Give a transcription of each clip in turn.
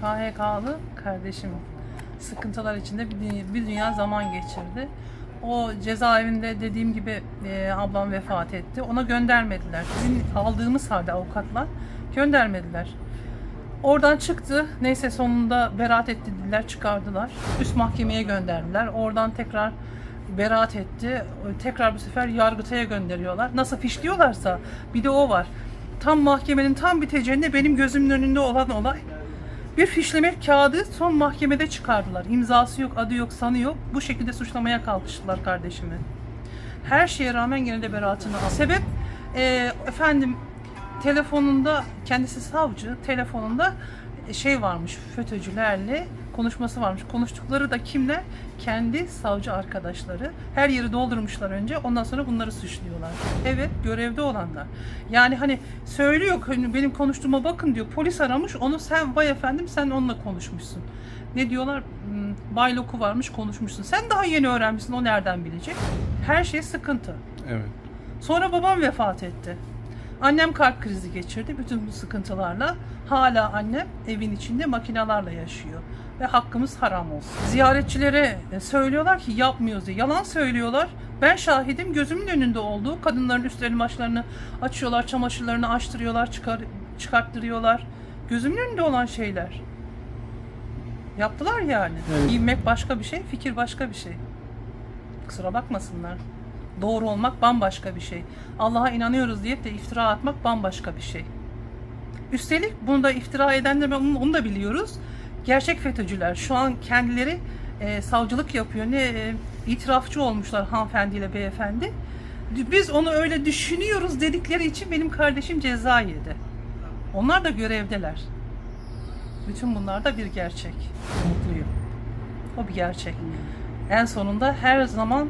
KHK'lı kardeşim sıkıntılar içinde bir, dü- bir dünya zaman geçirdi. O cezaevinde dediğim gibi e, ablam vefat etti. Ona göndermediler. Bizim aldığımız halde avukatlar göndermediler. Oradan çıktı. Neyse sonunda beraat etti dediler, çıkardılar. Üst mahkemeye gönderdiler. Oradan tekrar beraat etti. Tekrar bu sefer Yargıtay'a gönderiyorlar. Nasıl fişliyorlarsa bir de o var. Tam mahkemenin tam biteceğinde benim gözümün önünde olan olay bir fişleme kağıdı son mahkemede çıkardılar. İmzası yok, adı yok, sanı yok. Bu şekilde suçlamaya kalkıştılar kardeşimi. Her şeye rağmen gene de beraatını aldı. Sebep e, efendim telefonunda kendisi savcı telefonunda şey varmış FETÖ'cülerle konuşması varmış. Konuştukları da kimler? Kendi savcı arkadaşları. Her yeri doldurmuşlar önce. Ondan sonra bunları suçluyorlar. Evet, görevde olanlar. Yani hani söylüyor hani benim konuştuğuma bakın diyor. Polis aramış. Onu sen vay efendim sen onunla konuşmuşsun. Ne diyorlar? Hmm, Bayloku varmış konuşmuşsun. Sen daha yeni öğrenmişsin. O nereden bilecek? Her şey sıkıntı. Evet. Sonra babam vefat etti. Annem kalp krizi geçirdi bütün bu sıkıntılarla. Hala annem evin içinde makinalarla yaşıyor. Ve hakkımız haram olsun. Ziyaretçilere e, söylüyorlar ki yapmıyoruz diye. Yalan söylüyorlar. Ben şahidim gözümün önünde olduğu. Kadınların üstlerini başlarını açıyorlar, çamaşırlarını açtırıyorlar, çıkar, çıkarttırıyorlar. Gözümün önünde olan şeyler. Yaptılar yani. Evet. Giyinmek başka bir şey, fikir başka bir şey. Kusura bakmasınlar. Doğru olmak bambaşka bir şey. Allah'a inanıyoruz deyip de iftira atmak bambaşka bir şey. Üstelik bunu da iftira edenler onu, onu da biliyoruz. Gerçek FETÖ'cüler şu an kendileri e, savcılık yapıyor. Ne e, itirafçı olmuşlar hanımefendiyle beyefendi. Biz onu öyle düşünüyoruz dedikleri için benim kardeşim ceza yedi. Onlar da görevdeler. Bütün bunlar da bir gerçek. Mutluyum. O bir gerçek. En sonunda her zaman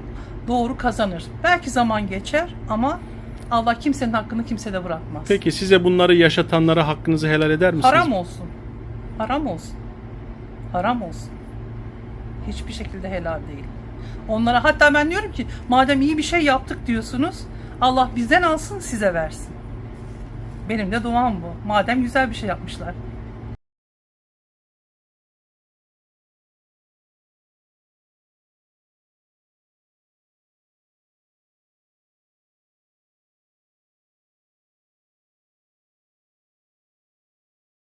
doğru kazanır. Belki zaman geçer ama Allah kimsenin hakkını kimsede bırakmaz. Peki size bunları yaşatanlara hakkınızı helal eder misiniz? Haram olsun. Haram olsun. Haram olsun. Hiçbir şekilde helal değil. Onlara hatta ben diyorum ki madem iyi bir şey yaptık diyorsunuz Allah bizden alsın size versin. Benim de duam bu. Madem güzel bir şey yapmışlar.